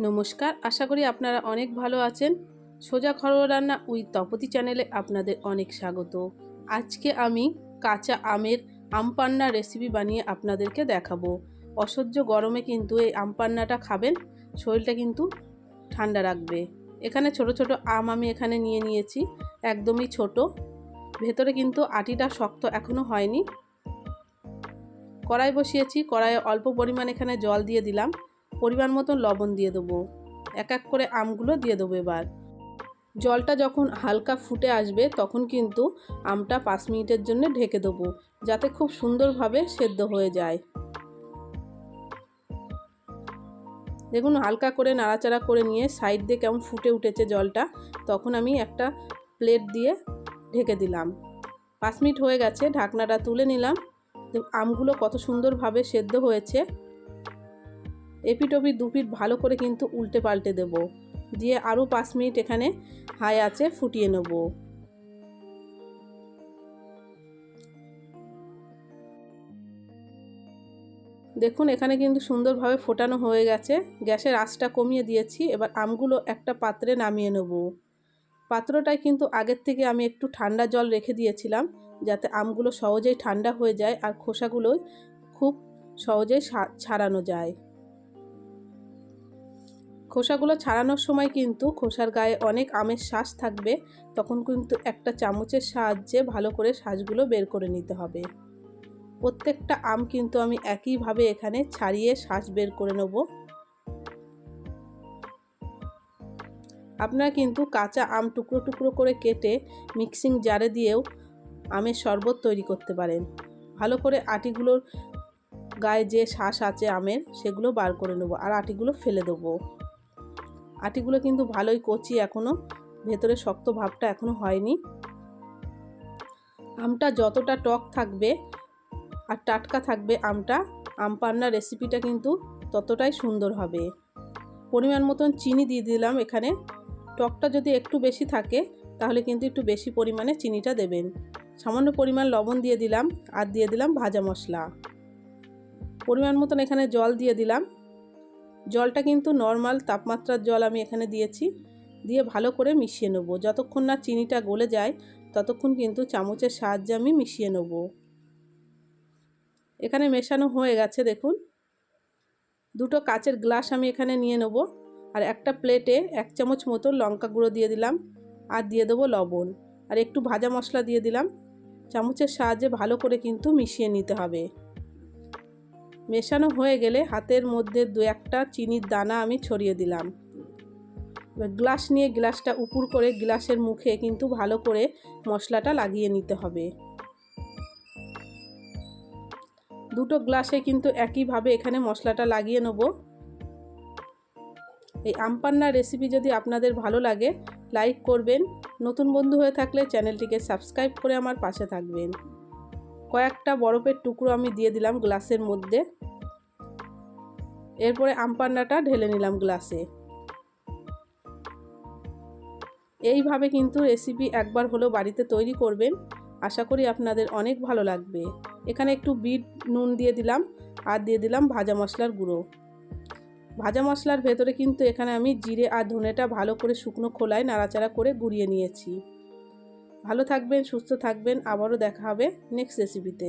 নমস্কার। আশা করি আপনারা অনেক ভালো আছেন। সোজা ঘরোয়া রান্না উই তপতি চ্যানেলে আপনাদের অনেক স্বাগত। আজকে আমি কাঁচা আমের আমপান্না রেসিপি বানিয়ে আপনাদেরকে দেখাবো। অসহ্য গরমে কিন্তু এই আমপান্নাটা খাবেন, শরীরটা কিন্তু ঠান্ডা রাখবে। এখানে ছোট ছোট আম আমি এখানে নিয়ে নিয়েছি, একদমই ছোট। ভেতরে কিন্তু আটিটা শক্ত এখনও হয়নি। কড়াই বসিয়েছি, কড়াইয়ে অল্প পরিমাণ এখানে জল দিয়ে দিলাম। পরিমাণ মতো লবণ দিয়ে দেবো। এক এক করে আমগুলো দিয়ে দেবো এবার। জলটা যখন হালকা ফুটে আসবে, তখন কিন্তু আমটা পাঁচ মিনিটের জন্য ঢেকে দেবো, যাতে খুব সুন্দরভাবে সেদ্ধ হয়ে যায়। দেখুন, হালকা করে নাড়াচাড়া করে নিয়ে সাইড দিয়ে কেমন ফুটে উঠেছে জলটা, তখন আমি একটা প্লেট দিয়ে ঢেকে দিলাম। পাঁচ মিনিট হয়ে গেছে, ঢাকনাটা তুলে নিলাম। আমগুলো কত সুন্দরভাবে সেদ্ধ হয়েছে। এপিটপি দুপিট ভালো করে কিন্তু উল্টে পাল্টে দেব। দিয়ে আরও পাঁচ মিনিট এখানে হাই আছে ফুটিয়ে নেব। দেখুন, এখানে কিন্তু সুন্দরভাবে ফোটানো হয়ে গেছে। গ্যাসের আঁচটা কমিয়ে দিয়েছি। এবার আমগুলো একটা পাত্রে নামিয়ে নেব। পাত্রটায় কিন্তু আগের থেকে আমি একটু ঠান্ডা জল রেখে দিয়েছিলাম, যাতে আমগুলো সহজেই ঠান্ডা হয়ে যায় আর খোসাগুলোই খুব সহজেই ছাড়ানো যায়। খোসাগুলো ছাড়ানোর সময় কিন্তু খোসার গায়ে অনেক আমের শ্বাস থাকবে। তখন কিন্তু একটা চামচের সাহায্যে ভালো করে শ্বাসগুলো বের করে নিতে হবে। প্রত্যেকটা আম কিন্তু আমি একইভাবে এখানে ছাড়িয়ে শ্বাস বের করে নেব। আপনারা কিন্তু কাঁচা আম টুকরো টুকরো করে কেটে মিক্সিং জারে দিয়েও আমের শরবত তৈরি করতে পারেন। ভালো করে আটিগুলোর গায়ে যে শ্বাস আছে আমের, সেগুলো বার করে নেব আর আটিগুলো ফেলে দেবো। আটিগুলো কিন্তু ভালোই কচি এখনও ভেতরে শক্ত ভাবটা এখনও হয়নি। আমটা যতটা টক থাকবে আর টাটকা থাকবে আমটা, আম পান্নার রেসিপিটা কিন্তু ততটাই সুন্দর হবে। পরিমাণ মতন চিনি দিয়ে দিলাম এখানে। টকটা যদি একটু বেশি থাকে, তাহলে কিন্তু একটু বেশি পরিমাণে চিনিটা দেবেন। সামান্য পরিমাণ লবণ দিয়ে দিলাম আর দিয়ে দিলাম ভাজা মশলা। পরিমাণ মতন এখানে জল দিয়ে দিলাম। জলটা কিন্তু নর্মাল তাপমাত্রার জল আমি এখানে দিয়েছি। দিয়ে ভালো করে মিশিয়ে নেব। যতক্ষণ না চিনিটা গলে যায়, ততক্ষণ কিন্তু চামচের সাহায্যে আমি মিশিয়ে নেব। এখানে মেশানো হয়ে গেছে, দেখুন। দুটো কাচের গ্লাস আমি এখানে নিয়ে নেব। আর একটা প্লেটে এক চামচ মতো লঙ্কা গুঁড়ো দিয়ে দিলাম। আর দিয়ে দেবো লবণ। আর একটু ভাজা মশলা দিয়ে দিলাম। চামচের সাহায্যে ভালো করে কিন্তু মিশিয়ে নিতে হবে। মেশানো হয়ে গেলে হাতের মধ্যে দু একটা চিনির দানা আমি ছড়িয়ে দিলাম। গ্লাস নিয়ে গ্লাসটা উপুর করে গ্লাসের মুখে কিন্তু ভালো করে মশলাটা লাগিয়ে নিতে হবে। দুটো গ্লাসে কিন্তু একইভাবে এখানে মশলাটা লাগিয়ে নেব। এই আমপান্নার রেসিপি যদি আপনাদের ভালো লাগে লাইক করবেন। নতুন বন্ধু হয়ে থাকলে চ্যানেলটিকে সাবস্ক্রাইব করে আমার পাশে থাকবেন। কয়েকটা বরফের টুকরো আমি দিয়ে দিলাম গ্লাসের মধ্যে। এরপরে আমপান্নাটা ঢেলে নিলাম গ্লাসে। এইভাবে কিন্তু রেসিপি একবার হলেও বাড়িতে তৈরি করবেন। আশা করি আপনাদের অনেক ভালো লাগবে। এখানে একটু বিট, নুন দিয়ে দিলাম আর দিয়ে দিলাম ভাজা মশলার গুঁড়ো। ভাজা মশলার ভেতরে কিন্তু এখানে আমি জিরে আর ধনেটা ভালো করে শুকনো খোলায় নাড়াচাড়া করে গুঁড়িয়ে নিয়েছি। ভালো থাকবেন সুস্থ থাকবেন। আবারও দেখা হবে নেক্সট রেসিপিতে